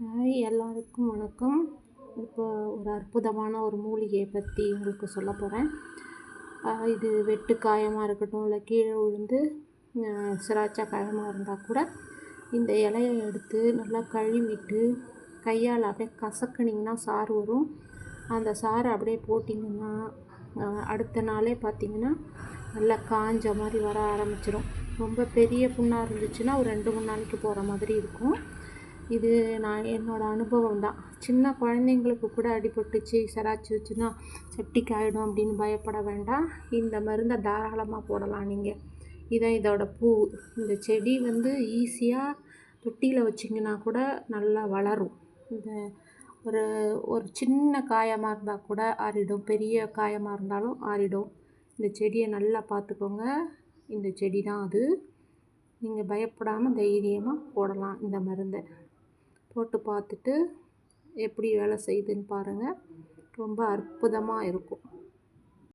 Hi எல்லாருக்கும் வணக்கம். இப்போ ஒரு அற்புதமான ஒரு மூலிகையை பற்றி உங்களுக்கு சொல்ல போகிறேன் இது வெட்டு காயமாக இருக்கட்டும் இல்லை கீழே விழுந்து சிராட்சா காயமாக இருந்தால் கூட இந்த இலையை எடுத்து நல்லா கழுவிட்டு கையால் அப்படியே கசக்குனிங்கன்னா சாறு வரும். அந்த சாறு அப்படியே போட்டிங்கன்னா அடுத்த நாளே பார்த்திங்கன்னா நல்லா காஞ்ச மாதிரி வர ஆரம்பிச்சிடும் ரொம்ப பெரிய புண்ணாக இருந்துச்சுன்னா ஒரு ரெண்டு மூணு நாளைக்கு போகிற மாதிரி இருக்கும். இது நான் என்னோடய அனுபவம் தான். சின்ன குழந்தைங்களுக்கு கூட அடிபட்டுச்சு சராச்சு வச்சுன்னா செப்டிக் ஆகிடும் அப்படின்னு பயப்பட வேண்டாம். இந்த மருந்தை தாராளமாக போடலாம் நீங்கள் இதான் இதோட பூ. இந்த செடி வந்து ஈஸியாக தொட்டியில் வச்சிங்கன்னா கூட நல்லா வளரும். இந்த ஒரு ஒரு சின்ன காயமாக இருந்தால் கூட ஆறிடும். பெரிய காயமாக இருந்தாலும் ஆறிடும். இந்த செடியை நல்லா பார்த்துக்கோங்க. இந்த செடி தான் அது. நீங்கள் பயப்படாமல் தைரியமாக போடலாம் இந்த மருந்தை. போட்டு பார்த்துட்டு எப்படி வேலை செய்யுதுன்னு பாருங்கள் ரொம்ப அற்புதமாக இருக்கும்.